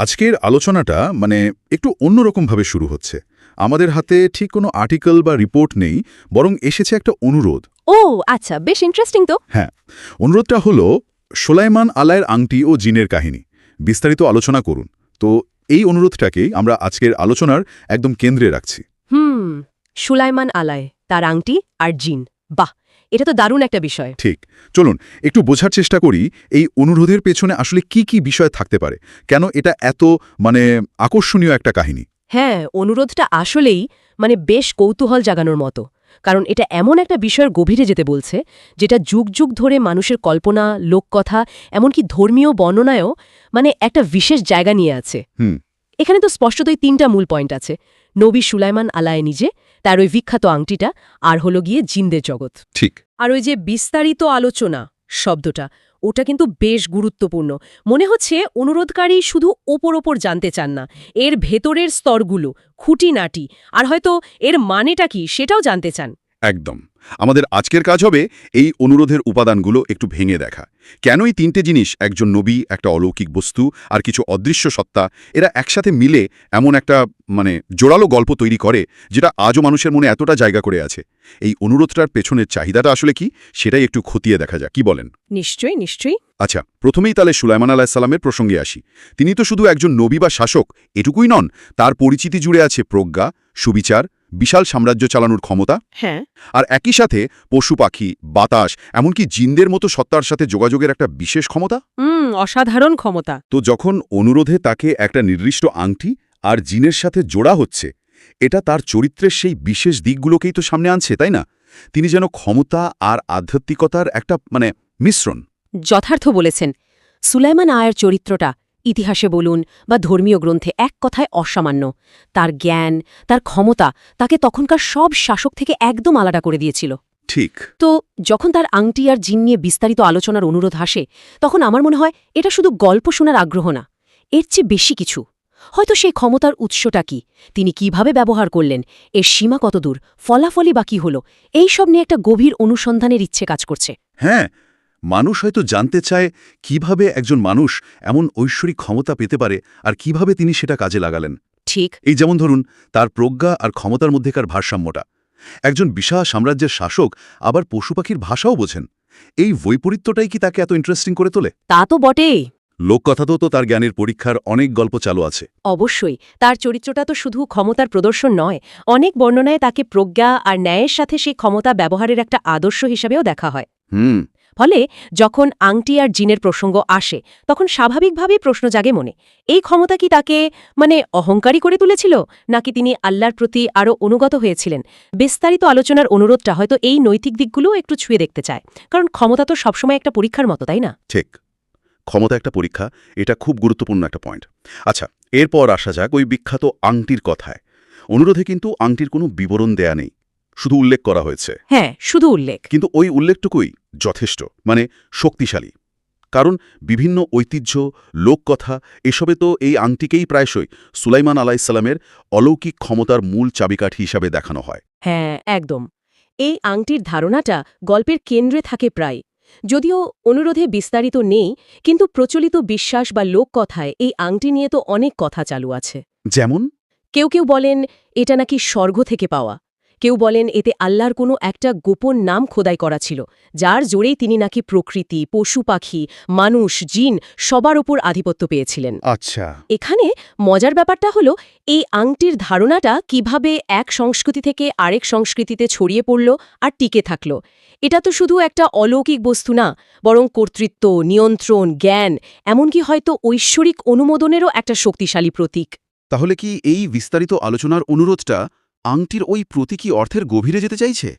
আজকের আলোচনাটা মানে একটু অন্যরকমভাবে শুরু হচ্ছে। আমাদের হাতে ঠিক কোনো আর্টিকেল বা রিপোর্ট নেই বরং এসেছে একটা অনুরোধ। ও আচ্ছা বেশ ইন্টারেস্টিং তো। হ্যাঁ অনুরোধটা হলো সোলাইমান আলায়ের আংটি ও জিনের কাহিনী। বিস্তারিত আলোচনা করুন। তো এই অনুরোধটাকেই আমরা আজকের আলোচনার একদম কেন্দ্রে রাখছি। হুম সুলাইমান আলায় তার আংটি আর জিন। বাহ! এটা তো দারুণ একটা বিষয়। ঠিক। চলুন একটু বোঝার চেষ্টা করি এই অনুরোধের পেছনে আসলে কি কি বিষয় থাকতে পারে? কেন এটা এত মানে আকর্ষণীয় একটা কাহিনী? হ্যাঁ অনুরোধটা আসলেই মানে বেশ কৌতূহল জাগানোর মতো। কারণ এটা এমন একটা বিষয়ের গভীরে যেতে বলছে যেটা যুগ যুগ ধরে মানুষের কল্পনা লোককথা এমনকি ধর্মীয় বর্ণনায়ও মানে একটা বিশেষ জায়গা নিয়ে আছে। হুম। এখানে তো স্পষ্টতই তিনটা মূল পয়েন্ট আছে। নবী সুলাইমান আলায় নিজে তার ওই বিখ্যাত আংটিটা আর হলো গিয়ে জিন্দের জগৎ। ঠিক। আর ওই যে বিস্তারিত আলোচনা শব্দটা ওটা কিন্তু বেশ গুরুত্বপূর্ণ। মনে হচ্ছে অনুরোধকারী শুধু ওপর ওপর জানতে চান না এর ভেতরের স্তরগুলো খুঁটিনাটি আর হয়তো এর মানেটা কি সেটাও জানতে চান। একদম। আমাদের আজকের কাজ হবে এই অনুরোধের উপাদানগুলো একটু ভেঙে দেখা। কেন এই তিনটে জিনিস একজন নবী একটা অলৌকিক বস্তু আর কিছু অদৃশ্য সত্তা এরা একসাথে মিলে এমন একটা মানে জোরালো গল্প তৈরি করে যেটা আজও মানুষের মনে এতটা জায়গা করে আছে। এই অনুরোধটার পেছনের চাহিদাটা আসলে কি? সেটাই একটু খতিয়ে দেখা যাক। কি বলেন? নিশ্চয়ই নিশ্চয়ই। আচ্ছা প্রথমেই তাহলে সুলাইমান আলাহিসাল্লামের প্রসঙ্গে আসি। তিনি তো শুধু একজন নবী বা শাসক এটুকুই নন তার পরিচিতি জুড়ে আছে প্রজ্ঞা সুবিচার বিশাল সাম্রাজ্য চালানোর ক্ষমতা। হ্যাঁ। আর একই সাথে পশু পাখি বাতাস এমনকি জিনদের মতো সত্তার সাথে যোগাযোগের একটা বিশেষ ক্ষমতা। হুম অসাধারণ ক্ষমতা। তো যখন অনুরোধে তাকে একটা নির্দিষ্ট আংটি আর জিনের সাথে জোড়া হচ্ছে এটা তার চরিত্রের সেই বিশেষ দিকগুলোকেই তো সামনে আনছে তাই না? তিনি যেন ক্ষমতা আর আধ্যাত্মিকতার একটা মানে মিশ্রণ। যথার্থ বলেছেন। সুলাইমান আয়ের চরিত্রটা ইতিহাসে বলুন বা ধর্মীয় গ্রন্থে এক কথায় অসামান্য। তার জ্ঞান তার ক্ষমতা তাকে তখনকার সব শাসক থেকে একদম আলাদা করে দিয়েছিল। ঠিক। তো যখন তার আংটি আর জিন নিয়ে বিস্তারিত আলোচনার অনুরোধ আসে তখন আমার মনে হয় এটা শুধু গল্প শোনার আগ্রহ না এর চেয়ে বেশি কিছু। হয়তো সেই ক্ষমতার উৎসটা কি তিনি কীভাবে ব্যবহার করলেন এর সীমা কতদূর ফলাফলই বা কী হল এই সব নিয়ে একটা গভীর অনুসন্ধানের ইচ্ছে কাজ করছে। হ্যাঁ মানুষ হয়তো জানতে চায় কীভাবে একজন মানুষ এমন ঐশ্বরিক ক্ষমতা পেতে পারে আর কীভাবে তিনি সেটা কাজে লাগালেন। ঠিক। এই যেমন ধরুন তার প্রজ্ঞা আর ক্ষমতার মধ্যেকার ভারসাম্যটা। একজন বিশাল সাম্রাজ্যের শাসক আবার পশু পাখির ভাষাও বোঝেন। এই বৈপরীত্যটাই কি তাকে এত ইন্টারেস্টিং করে তোলে? তা তো বটেই। লোককথাতেও তো তার জ্ঞানের পরীক্ষার অনেক গল্প চালু আছে। অবশ্যই তার চরিত্রটা তো শুধু ক্ষমতার প্রদর্শন নয় অনেক বর্ণনায় তাকে প্রজ্ঞা আর ন্যায়ের সাথে সেই ক্ষমতা ব্যবহারের একটা আদর্শ হিসাবেও দেখা হয়। হুম। ফলে যখন আংটি আর জিনের প্রসঙ্গ আসে, তখন স্বাভাবিকভাবেই প্রশ্ন জাগে মনে, এই ক্ষমতা কি তাকে মানে অহংকারী করে তুলেছিল, নাকি তিনি আল্লাহর প্রতি আরও অনুগত হয়েছিলেন? বিস্তারিত আলোচনার অনুরোধটা হয়তো এই নৈতিক দিকগুলোও একটু ছুঁয়ে দেখতে চায়, কারণ ক্ষমতা তো সবসময় একটা পরীক্ষার মতো, তাই না? ঠিক। ক্ষমতা একটা পরীক্ষা, এটা খুব গুরুত্বপূর্ণ একটা পয়েন্ট আচ্ছা এরপর আসা যাক ওই বিখ্যাত আংটির কথায়। অনুরোধে কিন্তু আংটির কোনো বিবরণ দেয়া নেই। শুধু উল্লেখ করা হয়েছে। হ্যাঁ শুধু উল্লেখ। কিন্তু ওই উল্লেখটুকুই যথেষ্ট মানে শক্তিশালী। কারণ বিভিন্ন ঐতিহ্য লোককথা এসবে তো এই আংটিকেই প্রায়শই সুলাইমান আলাইসাল্লামের অলৌকিক ক্ষমতার মূল চাবিকাঠি হিসাবে দেখানো হয়। হ্যাঁ একদম। এই আংটির ধারণাটা গল্পের কেন্দ্রে থাকে প্রায়। যদিও অনুরোধে বিস্তারিত নেই কিন্তু প্রচলিত বিশ্বাস বা লোককথায় এই আংটি নিয়ে তো অনেক কথা চালু আছে। যেমন? কেউ কেউ বলেন এটা নাকি স্বর্গ থেকে পাওয়া। কেউ বলেন এতে আল্লাহর কোনো একটা গোপন নাম খোদাই করা ছিল যার জোরেই তিনি নাকি প্রকৃতি পশু পাখি মানুষ জিন সবার ওপর আধিপত্য পেয়েছিলেন। আচ্ছা। এখানে মজার ব্যাপারটা হলো এই আংটির ধারণাটা কীভাবে এক সংস্কৃতি থেকে আরেক সংস্কৃতিতে ছড়িয়ে পড়ল আর টিকে থাকল। এটা তো শুধু একটা অলৌকিক বস্তু না বরং কর্তৃত্ব নিয়ন্ত্রণ জ্ঞান এমনকি হয়তো ঐশ্বরিক অনুমোদনেরও একটা শক্তিশালী প্রতীক। তাহলে কি এই বিস্তারিত আলোচনার অনুরোধটা আংটির ওই প্রতীকী অর্থের গভীরে যেতে চাইছে?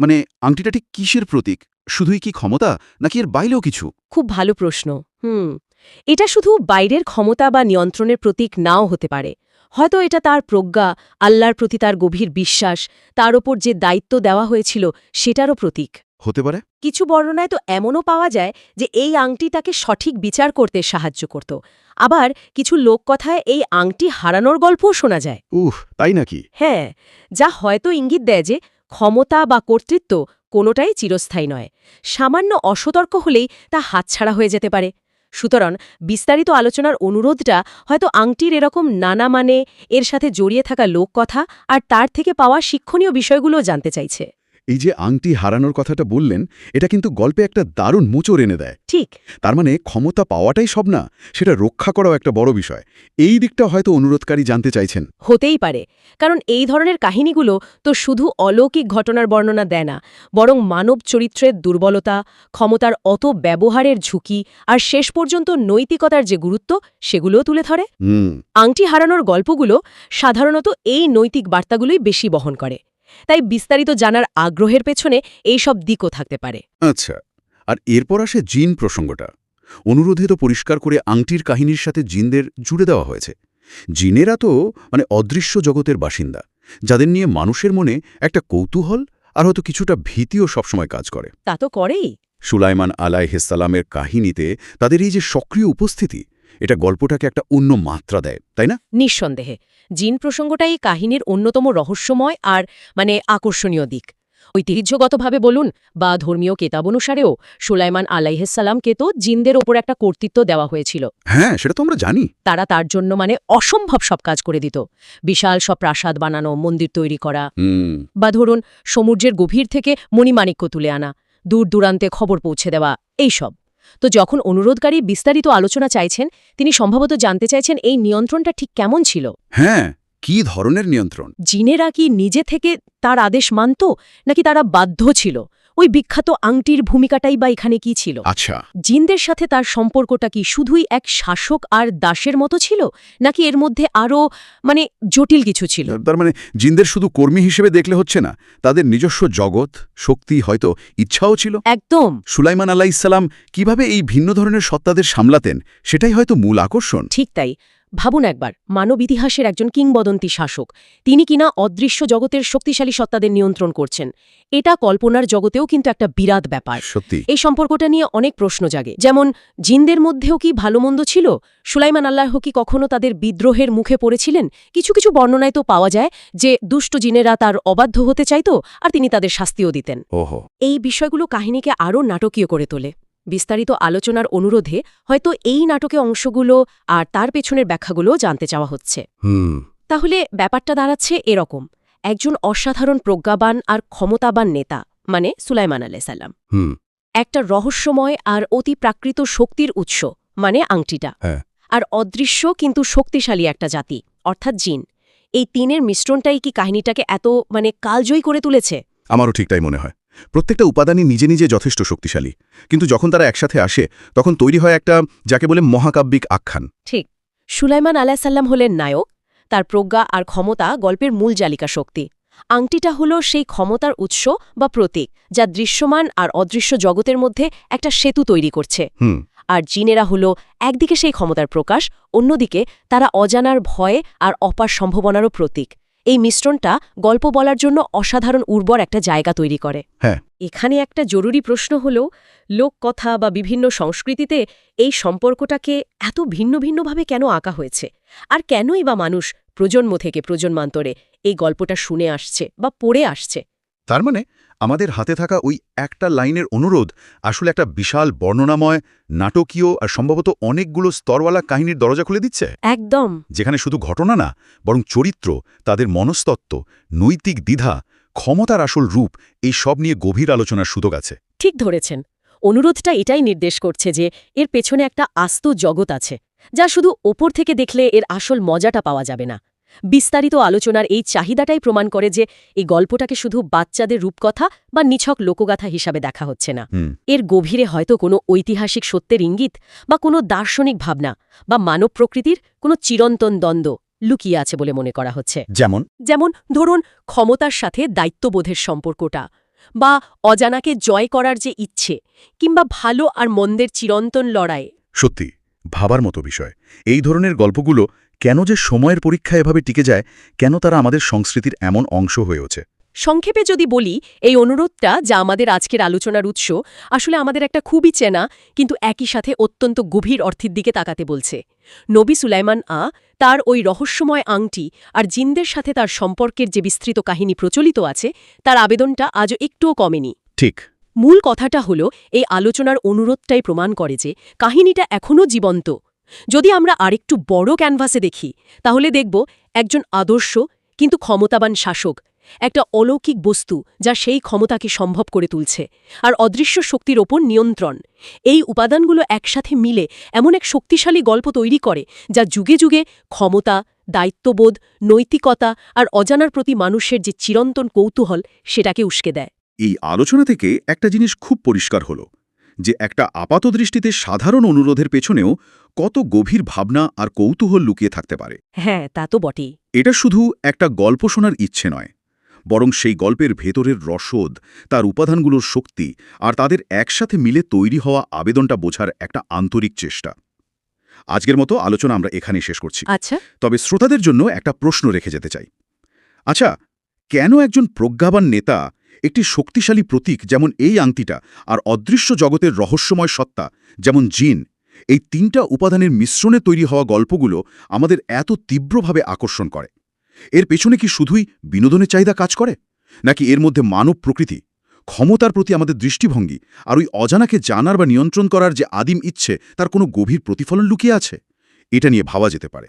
মানে আংটিটা ঠিক কিসের প্রতীক? শুধুই কি ক্ষমতা, নাকি এর বাইরেও কিছু? খুব ভালো প্রশ্ন, হুম। এটা শুধু বাইরের ক্ষমতা বা নিয়ন্ত্রণের প্রতীক নাও হতে পারে। হয়তো এটা তার প্রজ্ঞা, আল্লাহর প্রতি তার গভীর বিশ্বাস, তার ওপর যে দায়িত্ব দেওয়া হয়েছিল, সেটারও প্রতীক। হতে পারে? কিছু বর্ণনায় তো এমনও পাওয়া যায় যে এই আংটি তাকে সঠিক বিচার করতে সাহায্য করত। আবার কিছু লোককথায় এই আংটি হারানোর গল্পও শোনা যায়। উহ তাই নাকি? হ্যাঁ যা হয়তো ইঙ্গিত দেয় যে ক্ষমতা বা কর্তৃত্ব কোনোটাই চিরস্থায়ী নয়। সামান্য অসতর্ক হলেই তা হাতছাড়া হয়ে যেতে পারে। সুতরাং বিস্তারিত আলোচনার অনুরোধটা হয়তো আংটির এরকম নানা মানে এর সাথে জড়িয়ে থাকা লোককথা আর তার থেকে পাওয়া শিক্ষণীয় বিষয়গুলোও জানতে চাইছে। এই যে আংটি হারানোর কথাটা বললেন এটা কিন্তু গল্পে একটা দারুণ মুচড় এনে দেয়। ঠিক। তার মানে ক্ষমতা পাওয়াটাই সব না সেটা রক্ষা করাও একটা বড় বিষয়। এই দিকটা হয়তো অনুরোধকারী জানতে চাইছেন। হতেই পারে কারণ এই ধরনের কাহিনীগুলো তো শুধু অলৌকিক ঘটনার বর্ণনা দেয় না বরং মানব চরিত্রের দুর্বলতা ক্ষমতার অত ব্যবহারের ঝুঁকি আর শেষ পর্যন্ত নৈতিকতার যে গুরুত্ব সেগুলোও তুলে ধরে। আংটি হারানোর গল্পগুলো সাধারণত এই নৈতিক বার্তাগুলোই বেশি বহন করে। তাই বিস্তারিত জানার আগ্রহের পেছনে এই সব দিকও থাকতে পারে। আচ্ছা আর এরপর আসে জিন প্রসঙ্গটা। অনুরোধে তো পরিষ্কার করে আংটির কাহিনীর সাথে জিনদের জুড়ে দেওয়া হয়েছে। জিনেরা তো মানে অদৃশ্য জগতের বাসিন্দা যাদের নিয়ে মানুষের মনে একটা কৌতূহল আর হয়তো কিছুটা ভীতিও সবসময় কাজ করে। তা তো করেই। সুলাইমান আলাইহিসালামের কাহিনীতে তাদের এই যে সক্রিয় উপস্থিতি এটা গল্পটাকে একটা অন্য মাত্রা দেয় তাই না? নিঃসন্দেহে। জিন প্রসঙ্গটা এই কাহিনীর অন্যতম রহস্যময় আর মানে আকর্ষণীয় দিক। ঐতিহ্যগতভাবে বলুন বা ধর্মীয় কেতাব অনুসারেও সুলাইমান আলাইহাল্লামকে তো জিনদের ওপর একটা কর্তৃত্ব দেওয়া হয়েছিল। হ্যাঁ সেটা তো আমরা জানি। তারা তার জন্য মানে অসম্ভব সব কাজ করে দিত। বিশাল সব প্রাসাদ বানানো মন্দির তৈরি করা বা ধরুন সমুদ্রের গভীর থেকে মণিমাণিক্য তুলে আনা দূর দূরান্তে খবর পৌঁছে দেওয়া এইসব। তো যখন অনুরোধকারী বিস্তারিত আলোচনা চাইছেন তিনি সম্ভবত জানতে চাইছেন এই নিয়ন্ত্রণটা ঠিক কেমন ছিল। হ্যাঁ কি ধরনের নিয়ন্ত্রণ? জিনেরা কি নিজে থেকে তার আদেশ মানত নাকি তারা বাধ্য ছিল? ওই বিখ্যাত আংটির ভূমিকাটাই বা এখানে কি ছিল? আচ্ছা। জিনদের সাথে তার সম্পর্কটা কি শুধুই এক শাসক আর দাসের মতো ছিল? নাকি এর মধ্যে আরও মানে জটিল কিছু ছিল? তার মানে জিনদের শুধু কর্মী হিসেবে দেখলে হচ্ছে না তাদের নিজস্ব জগৎ শক্তি হয়তো ইচ্ছাও ছিল। একদম। সুলাইমান আল্লাহ ইসলাম কীভাবে এই ভিন্ন ধরনের সত্তাদের সামলাতেন সেটাই হয়তো মূল আকর্ষণ। ঠিক তাই। ভাবুন একবার মানব ইতিহাসের একজন কিংবদন্তি শাসক তিনি কিনা অদৃশ্য জগতের শক্তিশালী সত্তাদের নিয়ন্ত্রণ করছেন এটা কল্পনার জগতেও কিন্তু একটা বিরাট ব্যাপার। এই সম্পর্কটা নিয়ে অনেক প্রশ্ন জাগে যেমন জিনদের মধ্যেও কি ভালো মন্দ ছিল? সুলাইমান আল্লাহ কি কখনো তাদের বিদ্রোহের মুখে পড়েছিলেন? কিছু কিছু বর্ণনায় তো পাওয়া যায় যে দুষ্ট জিনেরা তার অবাধ্য হতে চাইত আর তিনি তাদের শাস্তিও দিতেন। এই বিষয়গুলো কাহিনীকে আরও নাটকীয় করে তোলে। বিস্তারিত আলোচনার অনুরোধে হয়তো এই নাটকে অংশগুলো আর তার পেছনের ব্যাখ্যাগুলোও জানতে চাওয়া হচ্ছে। তাহলে ব্যাপারটা দাঁড়াচ্ছে এরকম। একজন অসাধারণ প্রজ্ঞাবান আর ক্ষমতাবান নেতা মানে সুলাইমান আলাইসাল্লাম হুম। একটা রহস্যময় আর অতি প্রাকৃত শক্তির উৎস মানে আংটিটা। হ্যাঁ। আর অদৃশ্য কিন্তু শক্তিশালী একটা জাতি অর্থাৎ জিন। এই তিনের মিশ্রণটাই কি কাহিনীটাকে এত মানে কালজয়ী করে তুলেছে? আমারও ঠিক তাই মনে হয়। প্রত্যেকটা উপাদানই নিজে নিজে যথেষ্ট শক্তিশালী। কিন্তু যখন তারা একসাথে আসে তখন তৈরি হয় একটা যাকে বলে মহাকাব্যিক আখ্যান। ঠিক। সুলাইমান আলাহিসাল্লাম হলেন নায়ক। তার প্রজ্ঞা আর ক্ষমতা গল্পের মূল জালিকা শক্তি। আংটিটা হল সেই ক্ষমতার উৎস বা প্রতীক যা দৃশ্যমান আর অদৃশ্য জগতের মধ্যে একটা সেতু তৈরি করছে। আর জিনেরা হল একদিকে সেই ক্ষমতার প্রকাশ অন্যদিকে তারা অজানার ভয় আর অপার সম্ভাবনারও প্রতীক। এই মিশ্রণটা গল্প বলার জন্য অসাধারণ উর্বর একটা জায়গা তৈরি করে। হ্যাঁ। এখানে একটা জরুরি প্রশ্ন হল লোক কথা বা বিভিন্ন সংস্কৃতিতে এই সম্পর্কটাকে এত ভিন্ন ভিন্নভাবে কেন আঁকা হয়েছে? আর কেনই বা মানুষ প্রজন্ম থেকে প্রজন্মান্তরে এই গল্পটা শুনে আসছে বা পড়ে আসছে? তার মানে আমাদের হাতে থাকা ওই একটা লাইনের অনুরোধ আসলে একটা বিশাল বর্ণনাময় নাটকীয় আর সম্ভবত অনেকগুলো স্তরওয়ালা কাহিনীর দরজা খুলে দিচ্ছে। একদম। যেখানে শুধু ঘটনা না বরং চরিত্র তাদের মনস্তত্ত্ব নৈতিক দ্বিধা ক্ষমতার আসল রূপ এই সব নিয়ে গভীর আলোচনার সুযোগ আছে। ঠিক ধরেছেন। অনুরোধটা এটাই নির্দেশ করছে যে এর পেছনে একটা আস্ত জগৎ আছে যা শুধু ওপর থেকে দেখলে এর আসল মজাটা পাওয়া যাবে না। বিস্তারিত আলোচনার এই চাহিদাটাই প্রমাণ করে যে এই গল্পটাকে শুধু বাচ্চাদের রূপকথা বা নিছক লোকগাথা হিসাবে দেখা হচ্ছে না। এর গভীরে হয়তো কোনো ঐতিহাসিক সত্যের ইঙ্গিত বা কোনো দার্শনিক ভাবনা বা মানব প্রকৃতির কোনো চিরন্তন দ্বন্দ্ব লুকিয়ে আছে বলে মনে করা হচ্ছে। যেমন? যেমন ধরুন ক্ষমতার সাথে দায়িত্ববোধের সম্পর্কটা বা অজানাকে জয় করার যে ইচ্ছে কিংবা ভালো আর মন্দের চিরন্তন লড়াই। সত্যি ভাবার মতো বিষয়। এই ধরনের গল্পগুলো কেন যে সময়ের পরীক্ষা এভাবে টিকে যায় কেন তারা আমাদের সংস্কৃতির এমন অংশ হয়ে ওঠে? সংক্ষেপে যদি বলি এই অনুরোধটা যা আমাদের আজকের আলোচনার উৎস আসলে আমাদের একটা খুবই চেনা কিন্তু একই সাথে অত্যন্ত গভীর অর্থের দিকে তাকাতে বলছে। নবী সুলাইমান আ তার ওই রহস্যময় আংটি আর জিনদের সাথে তার সম্পর্কের যে বিস্তৃত কাহিনী প্রচলিত আছে তার আবেদনটা আজও একটুও কমেনি। ঠিক। মূল কথাটা হলো এই আলোচনার অনুরোধটাই প্রমাণ করে যে কাহিনীটা এখনও জীবন্ত যদি আমরা আরেকটু বড় ক্যানভাসে দেখি, তাহলে দেখব একজন আদর্শ, কিন্তু ক্ষমতাবান শাসক, একটা অলৌকিক বস্তু যা সেই ক্ষমতাকে সম্ভব করে তুলছে, আর অদৃশ্য শক্তির ওপর নিয়ন্ত্রণ। এই উপাদানগুলো একসাথে মিলে এমন এক শক্তিশালী গল্প তৈরি করে, যা যুগে যুগে ক্ষমতা, দায়িত্ববোধ, নৈতিকতা আর অজানার প্রতি মানুষের যে চিরন্তন কৌতূহল, সেটাকে উস্কে দেয়। এই আলোচনা থেকে একটা জিনিস খুব পরিষ্কার হলো, যে একটা আপাতদৃষ্টিতে সাধারণ অনুরোধের পেছনেও কত গভীর ভাবনা আর কৌতূহল লুকিয়ে থাকতে পারে। হ্যাঁ তা তো বটেই। এটা শুধু একটা গল্প শোনার ইচ্ছে নয় বরং সেই গল্পের ভেতরের রসদ তার উপাদানগুলোর শক্তি আর তাদের একসাথে মিলে তৈরি হওয়া আবেদনটা বোঝার একটা আন্তরিক চেষ্টা। আজকের মতো আলোচনা আমরা এখানেই শেষ করছি। আচ্ছা। তবে শ্রোতাদের জন্য একটা প্রশ্ন রেখে যেতে চাই। আচ্ছা কেন একজন প্রজ্ঞাবান নেতা একটি শক্তিশালী প্রতীক যেমন এই আংটিটা আর অদৃশ্য জগতের রহস্যময় সত্তা যেমন জিন এই তিনটা উপাদানের মিশ্রণে তৈরি হওয়া গল্পগুলো আমাদের এত তীব্রভাবে আকর্ষণ করে। এর পেছনে কি শুধুই বিনোদনের চাহিদা কাজ করে? নাকি এর মধ্যে মানব প্রকৃতি, ক্ষমতার প্রতি আমাদের দৃষ্টিভঙ্গি আর ওই অজানাকে জানার বা নিয়ন্ত্রণ করার যে আদিম ইচ্ছে, তার কোনো গভীর প্রতিফলন লুকিয়ে আছে? এটা নিয়ে ভাবা যেতে পারে।